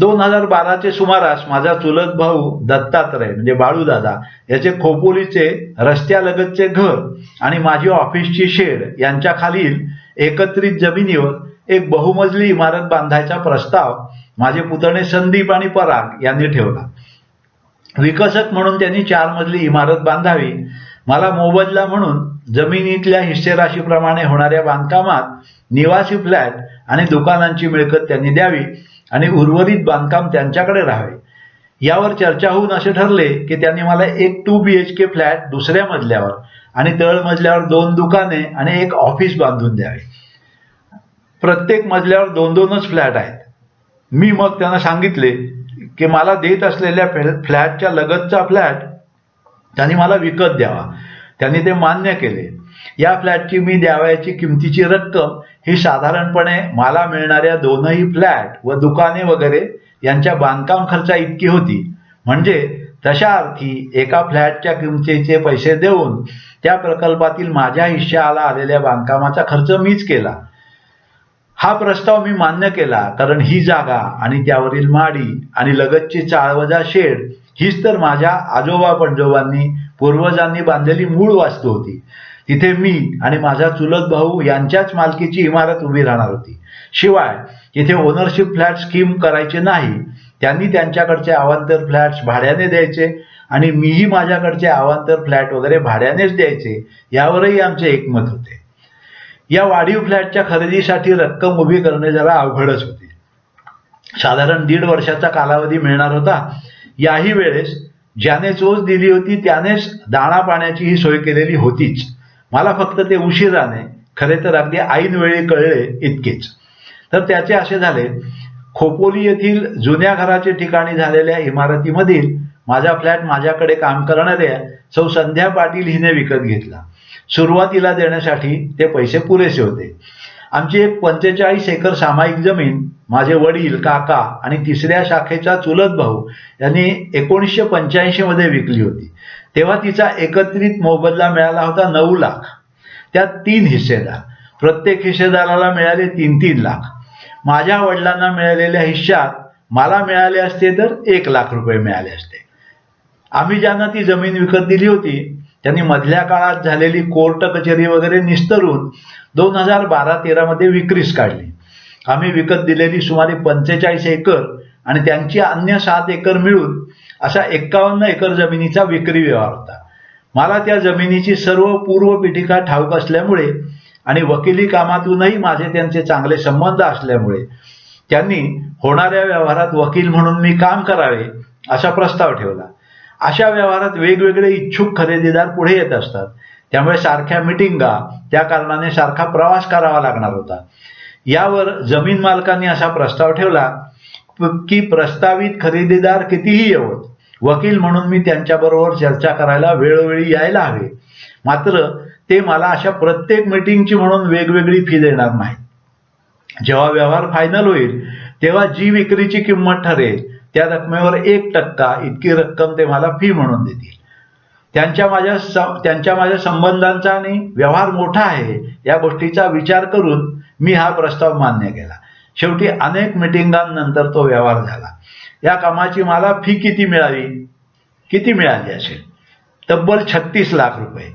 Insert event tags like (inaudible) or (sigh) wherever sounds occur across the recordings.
दोन हजार बाराचे सुमारास माझा चुलत भाऊ दत्तात्रय म्हणजे बाळूदादा याचे खोपोलीचे रस्त्यालगतचे घर आणि माझी ऑफिसची शेड यांच्या खालील एकत्रित जमिनीवर एक बहुमजली इमारत बांधायचा प्रस्ताव माझे पुतणे संदीप आणि पराग यांनी ठेवला. विकसक म्हणून त्यांनी चार मजली इमारत बांधावी. मला मोबदला म्हणून जमिनीतल्या हिस्सेराशीप्रमाणे होणाऱ्या बांधकामात निवासी फ्लॅट आणि दुकानांची मिळकत त्यांनी द्यावी. आणि उर्वरित बांधकाम त्यांच्याकडे राहावे. यावर चर्चा होऊन असे ठरले की त्यांनी मला एक two B H K flat दुसऱ्या मजल्यावर आणि तळ मजल्यावर दोन दुकाने आणि एक ऑफिस बांधून द्यावे. प्रत्येक मजल्यावर दोन दोनच फ्लॅट आहेत. मी मग त्यांना सांगितले की मला देत असलेल्या फ्लॅ- फ्लॅटच्या लगतचा फ्लॅट त्यांनी मला विकत द्यावा. त्यांनी ते मान्य केले. या फ्लॅटची मी द्यावयाची किमतीची रक्कम ही साधारणपणे मला मिळणाऱ्या दोनही फ्लॅट व दुकाने वगैरे यांच्या बांधकाम खर्चा इतकी होती. म्हणजे तशा अर्थी एका फ्लॅटच्या किमतीचे पैसे देऊन त्या प्रकल्पातील माझ्या हिश्श्याला आलेल्या बांधकामाचा खर्च मीच केला. हा प्रस्ताव मी मान्य केला कारण ही जागा आणि त्यावरील माडी आणि लगतची चाळवजा शेड हीच तर माझ्या आजोबा पणजोबांनी पूर्वजांनी बांधलेली मूळ वास्तू होती. तिथे मी आणि माझा चुलत भाऊ यांच्याच मालकीची इमारत उभी राहणार होती. शिवाय तिथे ओनरशिप फ्लॅट स्कीम करायचे नाही. त्यांनी त्यांच्याकडचे अवांतर फ्लॅट्स भाड्याने द्यायचे आणि मीही माझ्याकडचे अवांतर फ्लॅट वगैरे भाड्यानेच द्यायचे यावरही आमचे एकमत होते. या वाढीव फ्लॅटच्या खरेदीसाठी रक्कम उभी करणे जरा अवघडच होते. साधारण दीड वर्षाचा कालावधी मिळणार होता. याही वेळेस ज्याने चोच दिली होती त्यानेच दाणा पाण्याची ही सोय केलेली होतीच. मला फक्त ते उशिराने खरे तर अगदी ऐन वेळी कळले इतकेच. तर त्याचे असे झाले खोपोली येथील जुन्या घराचे ठिकाणी झालेल्या इमारतीमधील माझा फ्लॅट माझ्याकडे काम करणाऱ्या सौ संध्या पाटील हिने विकत घेतला. सुरुवातीला देण्यासाठी ते पैसे पुरेसे होते. आमची एक पंचेचाळीस एकर सामायिक जमीन माझे वडील काका आणि तिसऱ्या शाखेचा चुलत भाऊ यांनी एकोणीसशे पंच्याऐंशी मध्ये विकली होती. तेव्हा तिचा एकत्रित मोबदला मिळाला होता नऊ लाख. त्यात तीन हिस्सेदार. प्रत्येक हिस्सेदाराला मिळाले तीन तीन लाख. माझ्या वडिलांना मिळालेल्या हिश्श्यात मला मिळाले असते तर एक लाख रुपये मिळाले असते. आम्ही ज्यांना ती जमीन विकत दिली होती त्यांनी मधल्या काळात झालेली कोर्ट कचेरी वगैरे निस्तरून दोन हजार बारा तेरामध्ये विक्रीस काढली. आम्ही विकत दिलेली सुमारे पंचेचाळीस एकर आणि त्यांची अन्य सात एकर मिळून असा एक्कावन्न एकर जमिनीचा विक्री व्यवहार होता. मला त्या जमिनीची सर्व पूर्व पीठिका ठाऊक असल्यामुळे आणि वकिली कामातूनही माझे त्यांचे चांगले संबंध असल्यामुळे त्यांनी होणाऱ्या व्यवहारात वकील म्हणून मी काम करावे असा प्रस्ताव ठेवला. अशा व्यवहारात वेगवेगळे इच्छुक खरेदीदार पुढे येत असतात. त्यामुळे सारख्या मिटिंगा त्या कारणाने सारखा प्रवास करावा लागणार होता. यावर जमीन मालकांनी असा प्रस्ताव ठेवला की प्रस्तावित खरेदीदार कितीही येवत वकील म्हणून मी त्यांच्याबरोबर चर्चा करायला वेळोवेळी यायला हवे. मात्र ते मला अशा प्रत्येक मिटिंगची म्हणून वेगवेगळी फी देणार नाही जेव्हा व्यवहार फायनल होईल तेव्हा जी विक्रीची किंमत ठरेल त्या रकमेवर एक टक्का इतकी रक्कम ते मला फी म्हणून देतील. त्यांच्या माझ्या स- त्यांच्या माझ्या संबंधांचा आणि व्यवहार मोठा आहे या गोष्टीचा विचार करून मी हा प्रस्ताव मान्य केला. शेवटी अनेक मिटिंगांनंतर तो व्यवहार झाला. या कामाची मला फी किती मिळावी? किती मिळाली असेल? तब्बल छत्तीस लाख रुपये.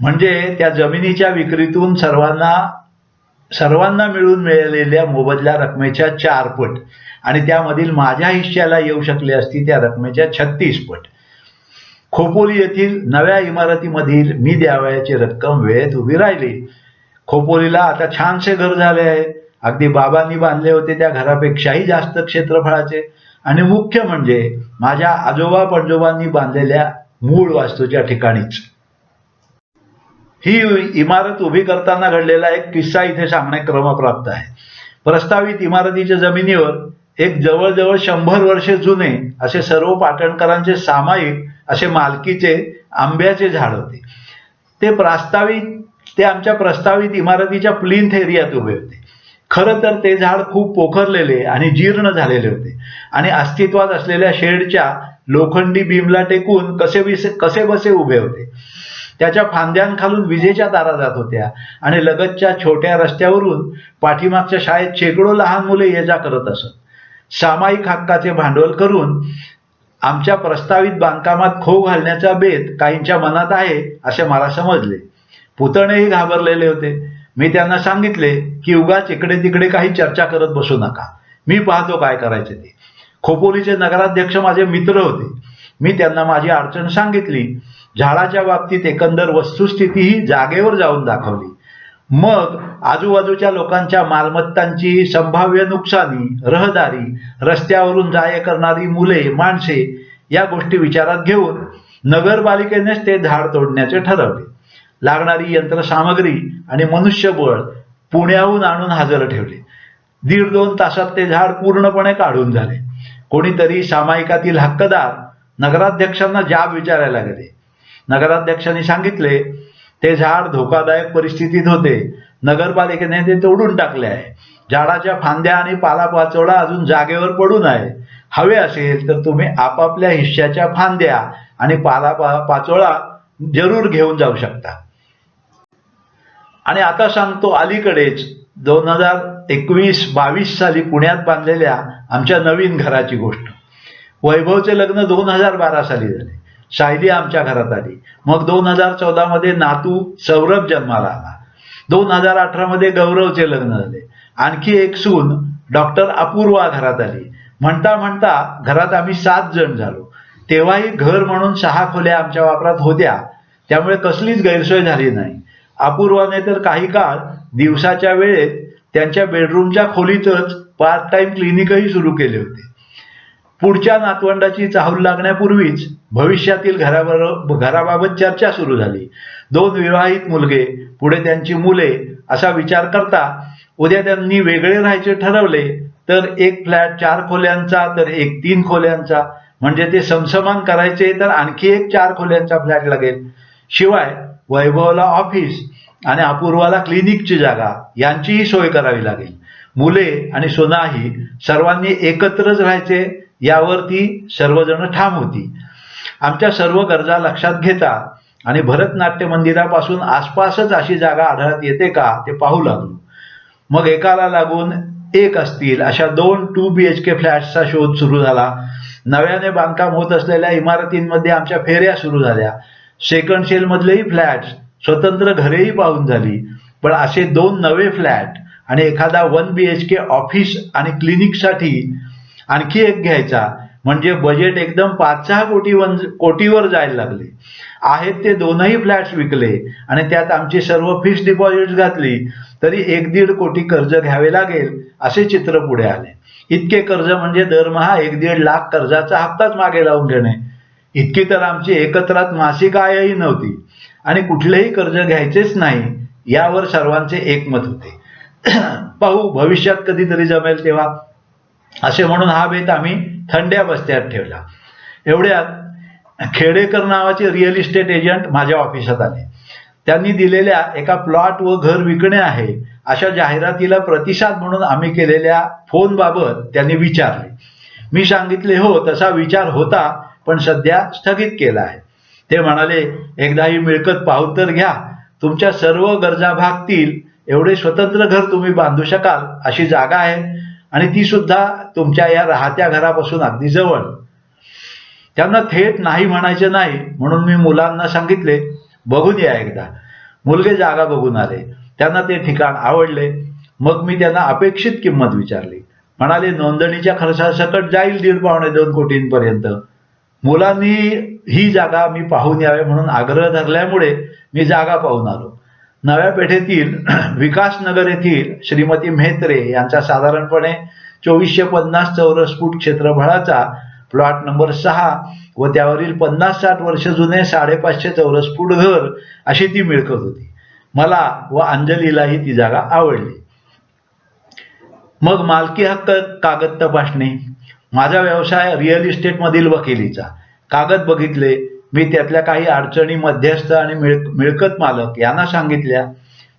म्हणजे त्या जमिनीच्या विक्रीतून सर्वांना सर्वांना मिळून मिळालेल्या मोबदल्या रकमेच्या चार पट. आणि त्यामधील माझ्या हिश्श्याला येऊ शकली असती त्या रकमेच्या छत्तीस पट. खोपोली येथील नव्या इमारतीमधील मी द्यावयाची रक्कम वेळेत उभी राहिली. खोपोलीला आता छानसे घर झाले आहे. अगदी बाबांनी बांधले होते त्या घरापेक्षाही जास्त क्षेत्रफळाचे. आणि मुख्य म्हणजे माझ्या आजोबा पणजोबांनी बांधलेल्या मूळ वास्तूच्या ठिकाणीच. ही इमारत उभी करताना घडलेला एक किस्सा इथे सांगणे क्रमप्राप्त आहे. प्रस्तावित इमारतीच्या जमिनीवर एक जवळजवळ शंभर वर्षे जुने असे सर्व पाटणकरांचे सामायिक असे मालकीचे आंब्याचे झाड होते. ते प्रास्ताविक ते आमच्या प्रस्तावित इमारतीच्या प्लिंथ एरियात उभे होते. खरं तर ते झाड खूप पोखरलेले आणि जीर्ण झालेले होते. आणि अस्तित्वात असलेल्या शेडच्या लोखंडी बीमला टेकून कसे विसे कसे बसे उभे होते. त्याच्या फांद्यांखालून विजेच्या तारा जात होत्या आणि लगतच्या छोट्या रस्त्यावरून पाठीमागच्या शाळेत शेकडो लहान मुले ये जा करत असत. सामायिक हक्काचे भांडवल करून आमच्या प्रस्तावित बांधकामात खो घालण्याचा बेत काहींच्या मनात आहे असे मला समजले. पुतणेही घाबरलेले होते. मी त्यांना सांगितले की उगाच इकडे तिकडे काही चर्चा करत बसू नका. मी पाहतो काय करायचे ते. खोपोलीचे नगराध्यक्ष माझे मित्र होते. मी त्यांना माझी अडचण सांगितली. झाडाच्या बाबतीत एकंदर वस्तुस्थिती ही जागेवर जाऊन दाखवली. मग आजूबाजूच्या लोकांच्या मालमत्तांची संभाव्य नुकसानी रहदारी रस्त्यावरून जाये करणारी मुले माणसे या गोष्टी विचारात घेऊन नगरपालिकेनेच ते झाड तोडण्याचे ठरवले. लागणारी यंत्रसामग्री आणि मनुष्यबळ पुण्याहून आणून हजर ठेवले. दीड दोन तासात ते झाड पूर्णपणे काढून झाले. कोणीतरी सामायिकातील हक्कदार नगराध्यक्षांना जाब विचारायला गेले नगराध्यक्षांनी सांगितले ते झाड धोकादायक परिस्थितीत होते. नगरपालिकेने ते तोडून टाकले आहे. झाडाच्या फांद्या आणि पालापाचोळा अजून जागेवर पडून आहे हवे असेल तर तुम्ही आपापल्या हिश्श्याच्या फांद्या आणि पाला पाचोळा जरूर घेऊन जाऊ शकता. आणि आता सांगतो अलीकडेच दोन हजार एकवीस बावीस साली पुण्यात बांधलेल्या आमच्या नवीन घराची गोष्ट. वैभवचे लग्न दोन हजार बारा साली झाले. सायली आमच्या घरात आली. मग दोन हजार चौदा मध्ये नातू सौरभ जन्माला आला. दोन हजार अठरा मध्ये गौरवचे लग्न झाले. आणखी एक सून डॉक्टर अपूर्वा घरात आली. म्हणता म्हणता घरात आम्ही सात जण झालो. तेव्हाही घर म्हणून सहा खोल्या आमच्या वापरात होत्या. त्यामुळे कसलीच गैरसोय झाली नाही. अपूर्वाने तर काही काळ दिवसाच्या वेळेत त्यांच्या बेडरूमच्या खोलीतच पार्ट टाइम क्लिनिकही सुरू केले होते. पुढच्या नातवंडाची चाहूल लागण्यापूर्वीच भविष्यातील घराबरोबर घराबाबत चर्चा सुरू झाली. दोन विवाहित मुलगे पुढे त्यांची मुले असा विचार करता उद्या त्यांनी वेगळे राहायचे ठरवले तर एक फ्लॅट चार खोल्यांचा तर एक तीन खोल्यांचा. म्हणजे ते समसमान करायचे तर आणखी एक चार खोल्यांचा फ्लॅट लागेल. शिवाय वैभवला ऑफिस आणि अपूर्वाला क्लिनिकची जागा यांचीही सोय करावी लागेल. मुले आणि सोनाही सर्वांनी एकत्रच राहायचे यावरती सर्वजण ठाम होती. आमच्या सर्व गरजा लक्षात घेता आणि भरतनाट्य मंदिरापासून आसपासच अशी जागा आढळत येते का ते पाहू लागलो. मग एकाला लागून एक असतील अशा दोन टू बी एच के फ्लॅट्सचा शोध सुरू झाला. नव्याने बांधकाम होत असलेल्या इमारतींमध्ये आमच्या फेऱ्या सुरू झाल्या. सेकंड सेलमधलेही फ्लॅट्स स्वतंत्र घरेही पाहून झाली. पण असे दोन नवे फ्लॅट आणि एखादा one B H K office आणि क्लिनिकसाठी आणखी एक घ्यायचा. म्हणजे बजेट एकदम पाच सहा कोटी वन कोटीवर जायला लागले. आहेत ते दोनही फ्लॅट्स विकले आणि त्यात आमची सर्व फिक्स डिपॉझिट घातली. तरी एक दीड कोटी कर्ज घ्यावे लागेल असे चित्र पुढे आले. इतके कर्ज म्हणजे दरमहा एक दीड लाख कर्जाचा हप्ताच मागे लावून घेणे. इतकी तर आमची एकत्रात मासिक आयही नव्हती. आणि कुठलेही कर्ज घ्यायचेच नाही यावर सर्वांचे एकमत होते. (clears throat) पाहू भविष्यात कधीतरी जमेल तेव्हा. असे म्हणून हा बेत आम्ही थंड्या बस्त्यात ठेवला. एवढ्यात खेडेकर नावाचे रिअल इस्टेट एजंट माझ्या ऑफिसात आले. त्यांनी दिलेल्या एका प्लॉट व घर विकणे आहे अशा जाहिरातीला प्रतिसाद म्हणून आम्ही केलेल्या फोन बाबत त्यांनी विचारले. मी सांगितले हो तसा विचार होता पण सध्या स्थगित केला आहे. ते म्हणाले एकदा ही मिळकत पाहू तर घ्या. तुमच्या सर्व गरजा भागतील. एवढे स्वतंत्र घर तुम्ही बांधू शकाल अशी जागा आहे आणि ती सुद्धा तुमच्या या राहत्या घरापासून अगदी जवळ. त्यांना थेट नाही म्हणायचं नाही म्हणून मी मुलांना सांगितले बघून या एकदा. मुलगे जागा बघून आले. त्यांना ते ठिकाण आवडले. मग मी त्यांना अपेक्षित किंमत विचारली. म्हणाले नोंदणीच्या खर्चासकट जाईल दीड पावणे दोन कोटींपर्यंत. मुलांनी ही जागा मी पाहून यावे म्हणून आग्रह धरल्यामुळे मी जागा पाहून आलो. नव्या पेठेतील (clears throat) विकासनगर येथील श्रीमती म्हेत्रे यांचा साधारणपणे चोवीसशे पन्नास चौरस फूट क्षेत्रफळाचा प्लॉट नंबर सहा व त्यावरील पन्नास साठ वर्ष जुने साडेपाचशे चौरस फूट घर अशी ती मिळकत होती. मला व अंजलीलाही ती जागा आवडली. मग मालकी हक्क कागद तपासणी. माझा व्यवसाय रिअल इस्टेटमधील वकिलीचा. कागद बघितले मी त्यातल्या काही अडचणी मध्यस्थ आणि मिळ मिळकत मालक यांना सांगितल्या.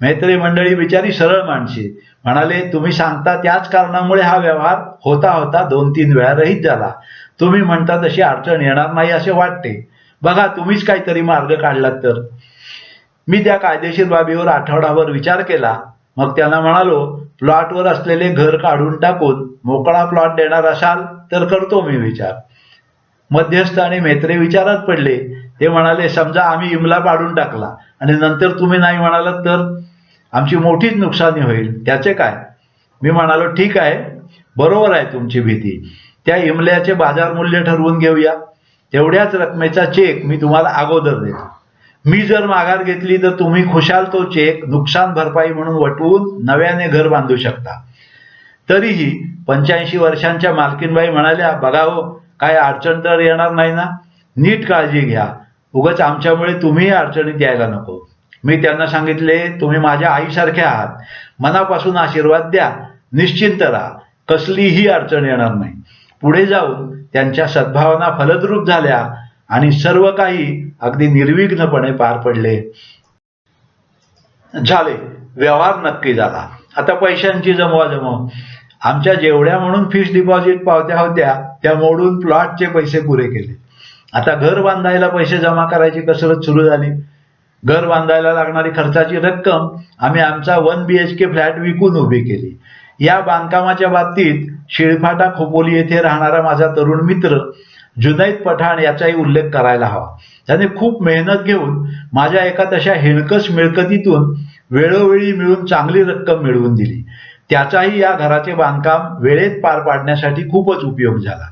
मैत्री मंडळी बिचारी सरळ माणसे म्हणाले तुम्ही सांगता त्याच कारणामुळे हा व्यवहार होता होता दोन तीन वेळा रहित झाला. तुम्ही म्हणता तशी अडचण येणार नाही असे वाटते. बघा तुम्हीच काहीतरी मार्ग काढलात तर. मी त्या कायदेशीर बाबीवर आठवडाभर विचार केला. मग त्यांना म्हणालो प्लॉटवर असलेले घर काढून टाकून मोकळा प्लॉट देणार असाल तर करतो मी विचार. मध्यस्थ आणि मेत्रे विचारात पडले. ते म्हणाले समजा आम्ही इमला पाडून टाकला आणि नंतर तुम्ही नाही म्हणालात तर आमची मोठीच नुकसानी होईल. त्याचे काय? मी म्हणालो ठीक आहे. बरोबर आहे तुमची भीती. त्या इमल्याचे बाजार मूल्य ठरवून घेऊया. तेवढ्याच रकमेचा चेक मी तुम्हाला अगोदर देतो. मी जर माघार घेतली तर तुम्ही खुशाल तो चेक नुकसान भरपाई म्हणून वटवून नव्याने घर बांधू शकता. तरीही पंच्याऐंशी वर्षांच्या मालकीनबाई म्हणाल्या बघावं हो, काय अडचण तर येणार नाही ना? नीट काळजी घ्या. उगाच आमच्यामुळे तुम्ही अडचणीत यायला नको. मी त्यांना सांगितले तुम्ही माझ्या आईसारखे आहात. मनापासून आशीर्वाद द्या. निश्चिंत राहा. कसलीही अडचण येणार नाही. पुढे जाऊन त्यांच्या सद्भावना फलद्रूप झाल्या आणि सर्व काही अगदी निर्विघ्नपणे पार पडले. झाले. व्यवहार नक्की झाला. आता पैशांची जमवाजमव. आमच्या जेवढ्या म्हणून फिक्स डिपॉझिट पावत्या होत्या त्या मोडून प्लॉटचे पैसे पुरे केले. आता घर बांधायला पैसे जमा करायची कसरत सुरू झाली. घर बांधायला लागणारी खर्चाची रक्कम आम्ही आमचा one B H K flat विकून उभी केली. या बांधकामाच्या बाबतीत शिळफाटा खोपोली येथे राहणारा माझा तरुण मित्र जुनैद पठाण याचाही उल्लेख करायला हवा. त्याने खूप मेहनत घेऊन माझ्या एका तशा हिणकस मिळकतीतून वेळोवेळी मिळून चांगली रक्कम मिळवून दिली. त्याचाही या घराचे बांधकाम वेळेत पार पाडण्यासाठी खूपच उपयोग झाला.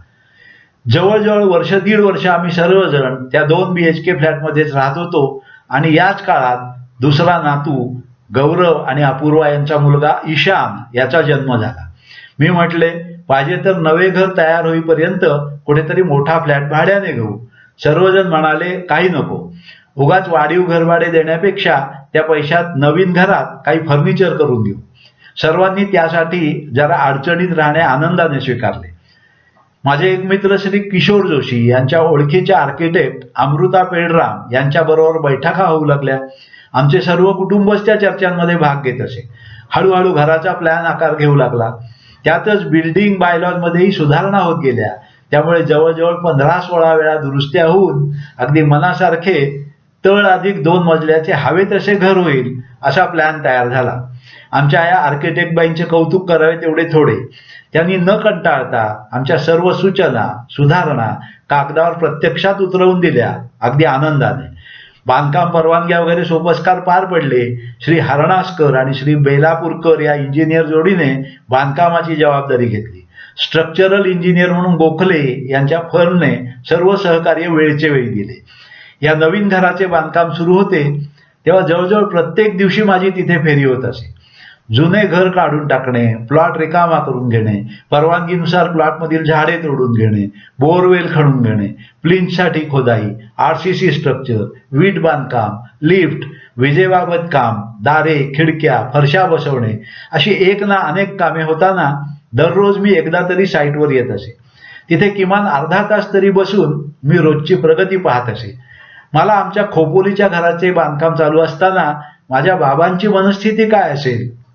जवळजवळ वर्ष दीड वर्ष आम्ही सर्वजण त्या दोन बी एच के फ्लॅटमध्येच राहत होतो आणि याच काळात दुसरा नातू गौरव आणि अपूर्वा यांचा मुलगा ईशान याचा जन्म झाला. मी म्हटले पाहिजे तर नवे घर तयार होईपर्यंत कुठेतरी मोठा फ्लॅट भाड्याने घेऊ. सर्वजण म्हणाले काही नको. उगाच वाढीव घरभाडे देण्यापेक्षा त्या पैशात नवीन घरात काही फर्निचर करून घेऊ. सर्वांनी त्यासाठी जरा अडचणीत राहणे आनंदाने स्वीकारले. माझे एक मित्र श्री किशोर जोशी यांच्या ओळखीचे आर्किटेक्ट अमृता पेडराम यांच्याबरोबर बैठका होऊ लागल्या. आमचे सर्व कुटुंबच त्या चर्चांमध्ये भाग घेत असे. हळूहळू घराचा प्लॅन आकार घेऊ लागला. त्यातच बिल्डिंग बायलॉजमध्येही सुधारणा होत गेल्या. त्यामुळे जवळजवळ पंधरा सोळा वेळा दुरुस्त्या होऊन अगदी मनासारखे तळ अधिक दोन मजल्याचे हवे तसे घर होईल असा प्लॅन तयार झाला. आमच्या या आर्किटेक्ट बाईंचे कौतुक करावे तेवढे थोडे. त्यांनी न कंटाळता आमच्या सर्व सूचना सुधारणा कागदावर प्रत्यक्षात उतरवून दिल्या अगदी आनंदाने. बांधकाम परवानग्या वगैरे सोपस्कार पार पडले. श्री हरणासकर आणि श्री बेलापूरकर या इंजिनियर जोडीने बांधकामाची जबाबदारी घेतली. स्ट्रक्चरल इंजिनियर म्हणून गोखले यांच्या फर्मने सर्व सहकार्य वेळचे वेळी दिले. या नवीन घराचे बांधकाम सुरू होते तेव्हा जवळजवळ प्रत्येक दिवशी माझी तिथे फेरी होत असे. जुने घर काढून टाकणे प्लॉट रिकामा करून घेणे परवानगीनुसार प्लॉटमधील झाडे तोडून घेणे बोरवेल खणून घेणे प्लिंचसाठी खोदाई आर सी सी स्ट्रक्चर वीट बांधकाम लिफ्ट विजेबाबत काम दारे खिडक्या फरशा बसवणे अशी एक ना अनेक कामे होताना दररोज मी एकदा तरी साईटवर येत असे. तिथे किमान अर्धा तास तरी बसून मी रोजची प्रगती पाहत असे. मला आमच्या खोपोलीच्या घराचे बांधकाम चालू असताना माझ्या बाबांची मनस्थिती काय असेल?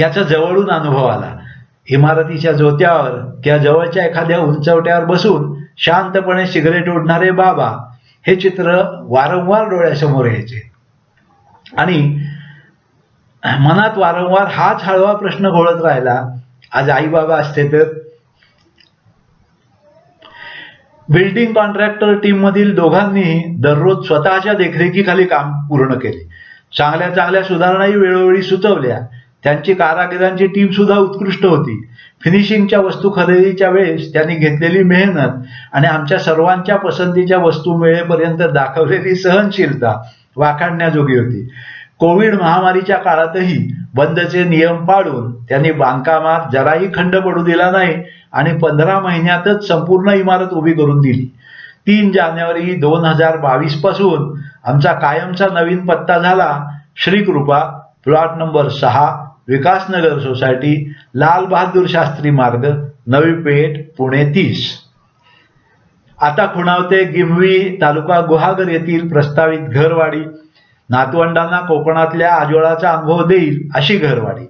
याचा जवळून अनुभव आला. इमारतीच्या जोत्यावर किंवा जवळच्या एखाद्या उंचवट्यावर बसून शांतपणे सिगरेट ओढणारे बाबा हे चित्र वारंवार डोळ्यासमोर यायचे. आणि मनात वारंवार हाच हळवा प्रश्न घोळत राहिला. आज आई बाबा असते तर बिल्डिंग कॉन्ट्रॅक्टर टीम मधील दोघांनी दररोज स्वतःच्या देखरेखीखाली काम पूर्ण केले. चांगल्या चांगल्या सुधारणाही वेळोवेळी सुचवल्या. त्यांची कारागिरांची टीम सुद्धा उत्कृष्ट होती. फिनिशिंगच्या वस्तू खरेदीच्या वेळेस त्यांनी घेतलेली मेहनत आणि आमच्या सर्वांच्या पसंतीच्या वस्तू मिळेपर्यंत दाखवलेली सहनशीलता वाखाणण्याजोगी होती. कोविड महामारीच्या काळातही बंदचे नियम पाळून त्यांनी बांधकामात जराही खंड पडू दिला नाही आणि पंधरा महिन्यातच संपूर्ण इमारत उभी करून दिली. तीन जानेवारी दोन हजार बावीसपासून आमचा कायमचा नवीन पत्ता झाला श्रीकृपा प्लॉट नंबर सहा विकासनगर सोसायटी लाल बहादूर शास्त्री मार्ग नवी पेठ पुणे तीस. आता खुणावते गिमवी तालुका गुहागर येथील प्रस्तावित घरवाडी नातवंडांना कोकणातल्या आजोळाचा अनुभव देईल अशी घरवाडी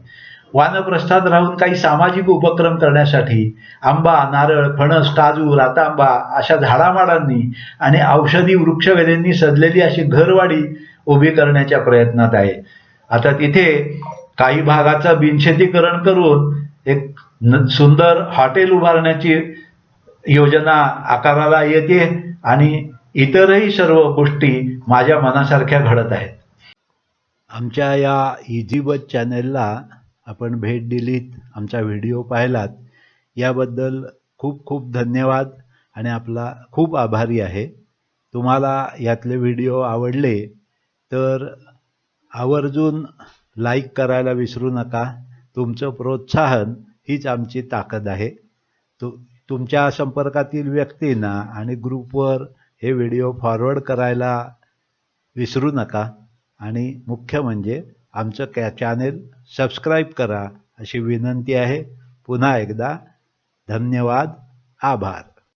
वानप्रस्थात राहून काही सामाजिक उपक्रम करण्यासाठी आंबा नारळ फणस काजू रातांबा अशा झाडामाडांनी आणि औषधी वृक्षवेलींनी सजलेली अशी घरवाडी उभी करण्याच्या प्रयत्नात आहे. आता तिथे काही भागाचं बिनशेतीकरण करून एक न- सुंदर हॉटेल उभारण्याची योजना आकाराला येते आणि इतरही सर्व गोष्टी माझ्या मनासारख्या घडत आहेत. आमच्या या इझी चॅनेलला आपण भेट दिलीत आमचा व्हिडिओ पाहिलात याबद्दल खूप खूप धन्यवाद आणि आपला खूप आभारी आहे. तुम्हाला यातले व्हिडिओ आवडले तर आवर्जून लाईक करायला विसरू नका. तुमचं प्रोत्साहन हीच आमची ताकद आहे. तु तुमच्या संपर्कातील व्यक्तींना आणि ग्रुपवर हे व्हिडिओ फॉरवर्ड करायला विसरू नका. आणि मुख्य म्हणजे आमचं कॅ चॅनेल सबस्क्राईब करा अशी विनंती आहे. पुन्हा एकदा धन्यवाद. आभार.